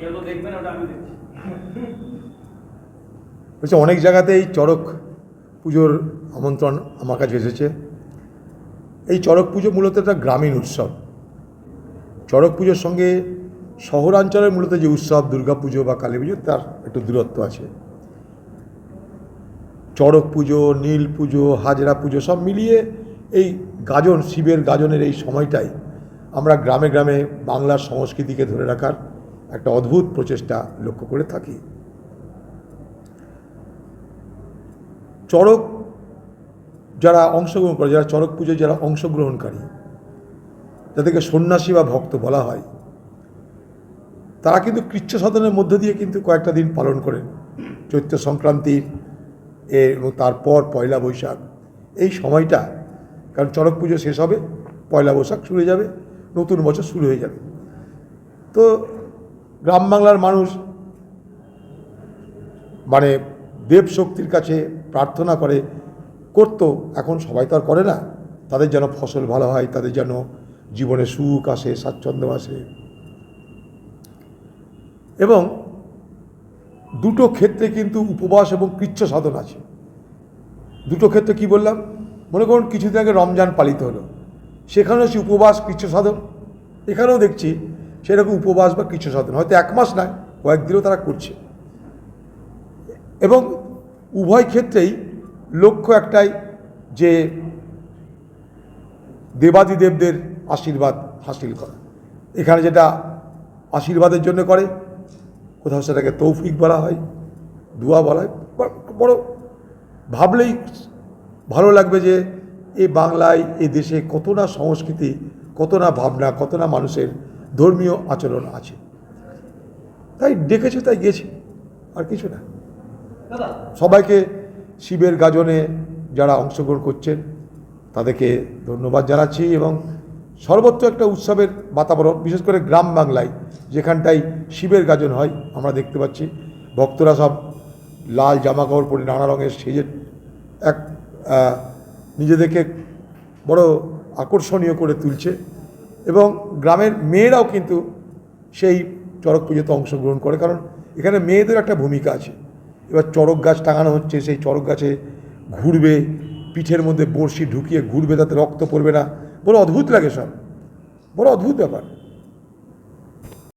কেউ বলছে, অনেক জায়গাতেই চড়ক পুজোর আমন্ত্রণ আমার কাছে এসেছে। এই চড়ক পুজো মূলত একটা গ্রামীণ উৎসব। চড়ক পুজোর সঙ্গে শহরাঞ্চলের মূলত যে উৎসব, দুর্গা পুজো বা কালী পুজো, তার একটু দূরত্ব আছে। চড়ক পুজো, নীল পুজো, হাজরা পুজো, সব মিলিয়ে এই গাজন, শিবের গাজনের এই সময়টাই আমরা গ্রামে গ্রামে বাংলার সংস্কৃতিকে ধরে রাখার একটা অদ্ভুত প্রচেষ্টা লক্ষ্য করে থাকি। চড়ক যারা অংশগ্রহণ করে, যারা চড়ক পুজোয় যারা অংশগ্রহণকারী, যাদেরকে সন্ন্যাসী বা ভক্ত বলা হয়, তারা কিন্তু কৃচ্ছ সাধনের মধ্য দিয়ে কিন্তু কয়েকটা দিন পালন করেন। চৈত্র সংক্রান্তির এবং তারপর পয়লা বৈশাখ। এই সময়টা, কারণ চড়ক পুজো শেষ হবে, পয়লা বৈশাখ শুরু হয়ে যাবে, নতুন বছর শুরু হয়ে যাবে। তো গ্রাম বাংলার মানুষ মানে দেব শক্তির কাছে প্রার্থনা করে, করতো, এখন সবাই তো আর করে না। তাদের যেন ফসল ভালো হয়, তাদের যেন জীবনে সুখ আসে, স্বাচ্ছন্দ্য আসে। এবং দুটো ক্ষেত্রে কিন্তু উপবাস এবং কৃচ্ছ সাধন আছে। দুটো ক্ষেত্রে কি বললাম? মনে করুন কিছুদিন আগে রমজান পালিত হলো। সেখানেও হচ্ছে উপবাস, কৃচ্ছ সাধন। এখানেও দেখছি সেরকম উপবাস বা কৃচ্ছ সাধন। হয়তো এক মাস নয়, কয়েকদিনও তারা করছে। এবং উভয় ক্ষেত্রেই লক্ষ্য একটাই যে দেবাদিদেবদের আশীর্বাদ হাসিল করা। এখানে যেটা আশীর্বাদের জন্য করে, কোথাও সেটাকে তৌফিক বলা হয়, দুয়া বলা হয়। বড় ভাবলেই ভালো লাগবে যে এই বাংলায় এই দেশে কত না সংস্কৃতি, কত না ভাবনা, কত না মানুষের ধর্মীয় আচরণ আছে। তাই ডেকেছে তাই গেছে আর কিছু না। সবাইকে শিবের গাজনে যারা অংশগ্রহণ করছেন তাদেরকে ধন্যবাদ জানাচ্ছি এবং সর্বত্র একটা উৎসবের বাতাবরণ বিশেষ করে গ্রাম বাংলায় যেখানটায় শিবের গাজন হয় আমরা দেখতে পাচ্ছি। ভক্তরা সব লাল জামা কাপড় পরে নানা রঙের সেজে এক নিজেদেরকে বড় আকর্ষণীয় করে তুলছে। এবং গ্রামের মেয়েরাও কিন্তু সেই চড়ক পুজোতে অংশগ্রহণ করে, কারণ এখানে মেয়েদের একটা ভূমিকা আছে। এবার চড়ক গাছ টাঙানো হচ্ছে, সেই চড়ক গাছে ঘুরবে, পিঠের মধ্যে বড়শি ঢুকিয়ে ঘুরবে, তাতে রক্ত পড়বে না। বড় অদ্ভুত লাগে সব। বড় অদ্ভুত ব্যাপার।